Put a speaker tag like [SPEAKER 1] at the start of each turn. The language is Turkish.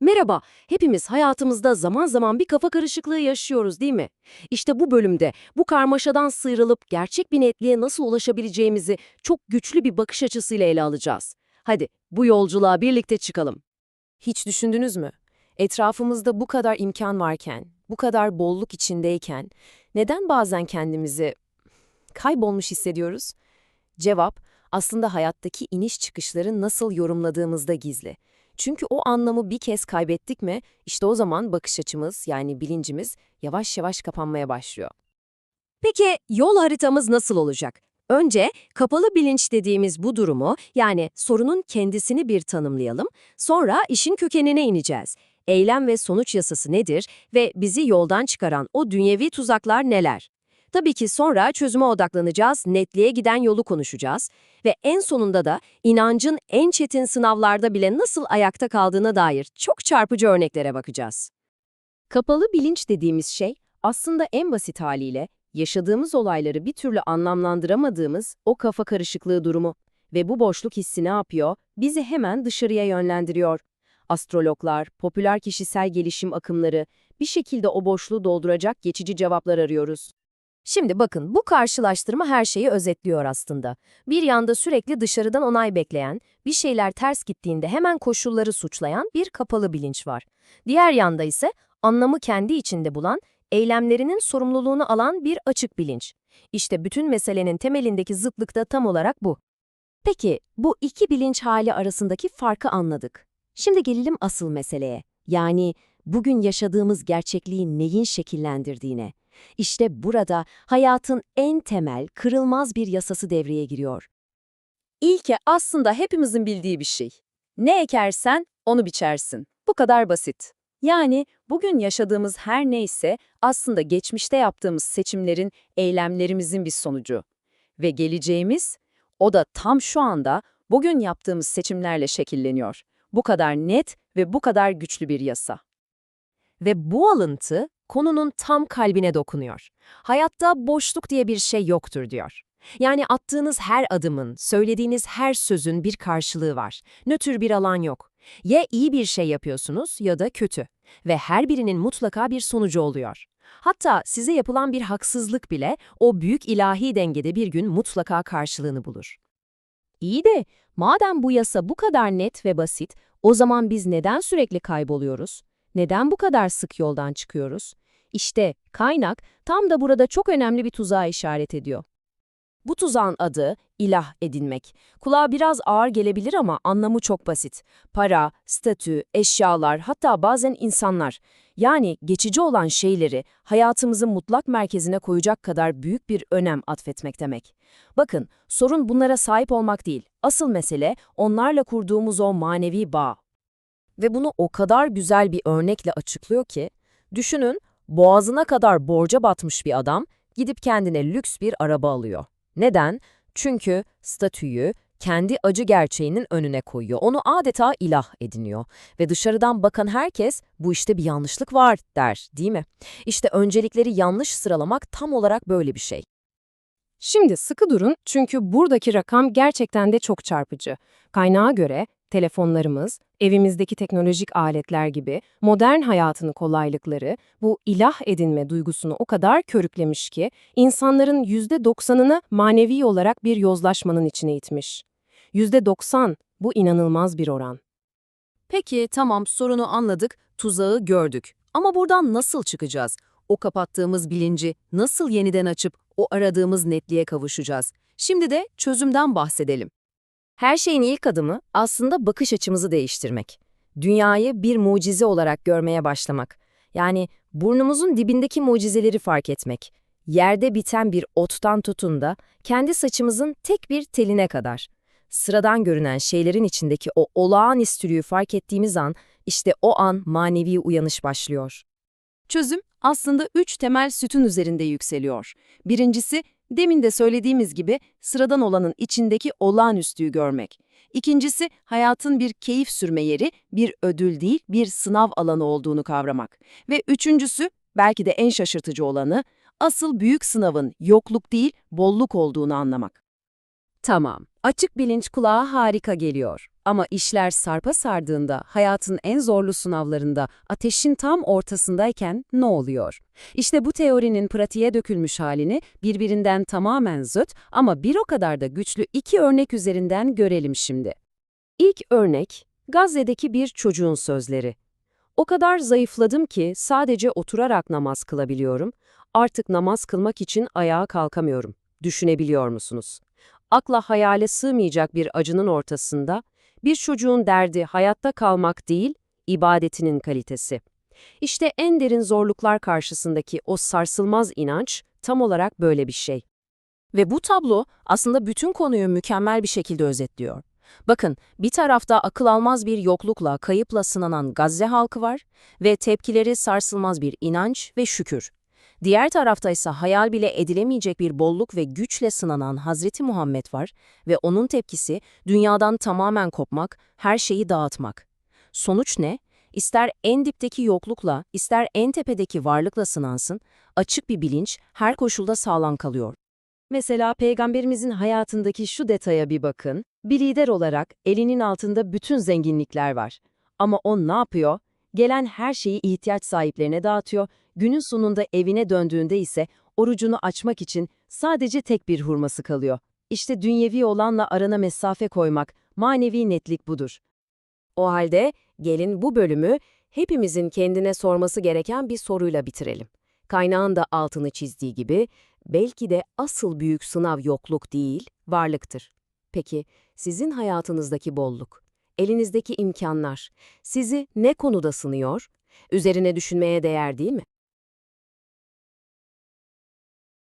[SPEAKER 1] Merhaba, hepimiz hayatımızda zaman zaman bir kafa karışıklığı yaşıyoruz değil mi? İşte bu bölümde bu karmaşadan sıyrılıp gerçek bir netliğe nasıl ulaşabileceğimizi çok güçlü bir bakış açısıyla ele alacağız. Hadi bu yolculuğa birlikte çıkalım.
[SPEAKER 2] Hiç düşündünüz mü? Etrafımızda bu kadar imkan varken, bu kadar bolluk içindeyken neden bazen kendimizi kaybolmuş hissediyoruz? Cevap aslında hayattaki iniş çıkışları nasıl yorumladığımızda gizli. Çünkü o anlamı bir kez kaybettik mi, işte o zaman bakış açımız yani bilincimiz yavaş yavaş kapanmaya başlıyor.
[SPEAKER 1] Peki yol haritamız nasıl olacak? Önce kapalı bilinç dediğimiz bu durumu yani sorunun kendisini bir tanımlayalım. Sonra işin kökenine ineceğiz. Eylem ve sonuç yasası nedir ve bizi yoldan çıkaran o dünyevi tuzaklar neler? Tabii ki sonra çözüme odaklanacağız, netliğe giden yolu konuşacağız ve en sonunda da inancın en çetin sınavlarda bile nasıl ayakta kaldığına dair çok çarpıcı örneklere bakacağız.
[SPEAKER 2] Kapalı bilinç dediğimiz şey aslında en basit haliyle yaşadığımız olayları bir türlü anlamlandıramadığımız o kafa karışıklığı durumu. Ve bu boşluk hissi ne yapıyor? Bizi hemen dışarıya yönlendiriyor. Astrologlar, popüler kişisel gelişim akımları bir şekilde o boşluğu dolduracak geçici cevaplar arıyoruz.
[SPEAKER 1] Şimdi bakın bu karşılaştırma her şeyi özetliyor aslında. Bir yanda sürekli dışarıdan onay bekleyen, bir şeyler ters gittiğinde hemen koşulları suçlayan bir kapalı bilinç var. Diğer yanda ise anlamı kendi içinde bulan, eylemlerinin sorumluluğunu alan bir açık bilinç. İşte bütün meselenin temelindeki zıtlık da tam olarak bu. Peki bu iki bilinç hali arasındaki farkı anladık. Şimdi gelelim asıl meseleye. Yani bugün yaşadığımız gerçekliği neyin şekillendirdiğine. İşte burada hayatın en temel, kırılmaz bir yasası devreye giriyor.
[SPEAKER 2] İlke aslında hepimizin bildiği bir şey. Ne ekersen onu biçersin. Bu kadar basit. Yani bugün yaşadığımız her neyse aslında geçmişte yaptığımız seçimlerin, eylemlerimizin bir sonucu. Ve geleceğimiz, o da tam şu anda bugün yaptığımız seçimlerle şekilleniyor. Bu kadar net ve bu kadar güçlü bir yasa.
[SPEAKER 1] Ve bu alıntı konunun tam kalbine dokunuyor. Hayatta boşluk diye bir şey yoktur diyor. Yani attığınız her adımın, söylediğiniz her sözün bir karşılığı var. Nötr bir alan yok. Ya iyi bir şey yapıyorsunuz ya da kötü. Ve her birinin mutlaka bir sonucu oluyor. Hatta size yapılan bir haksızlık bile o büyük ilahi dengede bir gün mutlaka karşılığını bulur. İyi de madem bu yasa bu kadar net ve basit, o zaman biz neden sürekli kayboluyoruz? Neden bu kadar sık yoldan çıkıyoruz? İşte kaynak tam da burada çok önemli bir tuzağa işaret ediyor. Bu tuzağın adı ilah edinmek. Kulağa biraz ağır gelebilir ama anlamı çok basit. Para, statü, eşyalar, hatta bazen insanlar. Yani geçici olan şeyleri hayatımızın mutlak merkezine koyacak kadar büyük bir önem atfetmek demek. Bakın, sorun bunlara sahip olmak değil. Asıl mesele onlarla kurduğumuz o manevi bağ. Ve bunu o kadar güzel bir örnekle açıklıyor ki, düşünün boğazına kadar borca batmış bir adam gidip kendine lüks bir araba alıyor. Neden? Çünkü statüyü kendi acı gerçeğinin önüne koyuyor. Onu adeta ilah ediniyor. Ve dışarıdan bakan herkes bu işte bir yanlışlık var der, değil mi? İşte öncelikleri yanlış sıralamak tam olarak böyle bir şey.
[SPEAKER 3] Şimdi sıkı durun çünkü buradaki rakam gerçekten de çok çarpıcı. Kaynağa göre telefonlarımız, evimizdeki teknolojik aletler gibi modern hayatın kolaylıkları bu ilah edinme duygusunu o kadar körüklemiş ki insanların %90'ını manevi olarak bir yozlaşmanın içine itmiş. %90 bu inanılmaz bir oran.
[SPEAKER 2] Peki tamam sorunu anladık, tuzağı gördük. Ama buradan nasıl çıkacağız? O kapattığımız bilinci nasıl yeniden açıp o aradığımız netliğe kavuşacağız? Şimdi de çözümden bahsedelim.
[SPEAKER 1] Her şeyin ilk adımı aslında bakış açımızı değiştirmek. Dünyayı bir mucize olarak görmeye başlamak. Yani burnumuzun dibindeki mucizeleri fark etmek. Yerde biten bir ottan tutun da kendi saçımızın tek bir teline kadar. Sıradan görünen şeylerin içindeki o olağanüstülüğü fark ettiğimiz an, işte o an manevi uyanış başlıyor.
[SPEAKER 2] Çözüm aslında üç temel sütun üzerinde yükseliyor. Birincisi, demin de söylediğimiz gibi sıradan olanın içindeki olağanüstüyü görmek. İkincisi, hayatın bir keyif sürme yeri, bir ödül değil, bir sınav alanı olduğunu kavramak. Ve üçüncüsü, belki de en şaşırtıcı olanı, asıl büyük sınavın yokluk değil, bolluk olduğunu anlamak. Tamam, açık bilinç kulağa harika geliyor. Ama işler sarpa sardığında, hayatın en zorlu sınavlarında, ateşin tam ortasındayken ne oluyor? İşte bu teorinin pratiğe dökülmüş halini birbirinden tamamen zıt ama bir o kadar da güçlü iki örnek üzerinden görelim şimdi.
[SPEAKER 1] İlk örnek, Gazze'deki bir çocuğun sözleri. O kadar zayıfladım ki sadece oturarak namaz kılabiliyorum. Artık namaz kılmak için ayağa kalkamıyorum. Düşünebiliyor musunuz? Akla hayale sığmayacak bir acının ortasında, bir çocuğun derdi hayatta kalmak değil, ibadetinin kalitesi. İşte en derin zorluklar karşısındaki o sarsılmaz inanç tam olarak böyle bir şey.
[SPEAKER 4] Ve bu tablo aslında bütün konuyu mükemmel bir şekilde özetliyor. Bakın, bir tarafta akıl almaz bir yoklukla, kayıpla sınanan Gazze halkı var ve tepkileri sarsılmaz bir inanç ve şükür. Diğer tarafta ise hayal bile edilemeyecek bir bolluk ve güçle sınanan Hazreti Muhammed var ve onun tepkisi dünyadan tamamen kopmak, her şeyi dağıtmak. Sonuç ne? İster en dipteki yoklukla, ister en tepedeki varlıkla sınansın, açık bir bilinç her koşulda sağlam kalıyor.
[SPEAKER 1] Mesela peygamberimizin hayatındaki şu detaya bir bakın. Bir lider olarak elinin altında bütün zenginlikler var. Ama o ne yapıyor? Gelen her şeyi ihtiyaç sahiplerine dağıtıyor. Günün sonunda evine döndüğünde ise orucunu açmak için sadece tek bir hurması kalıyor. İşte dünyevi olanla arana mesafe koymak, manevi netlik budur. O halde gelin bu bölümü hepimizin kendine sorması gereken bir soruyla bitirelim. Kaynağın da altını çizdiği gibi belki de asıl büyük sınav yokluk değil, varlıktır. Peki sizin hayatınızdaki bolluk, elinizdeki imkanlar sizi ne konuda sınıyor? Üzerine düşünmeye değer değil mi?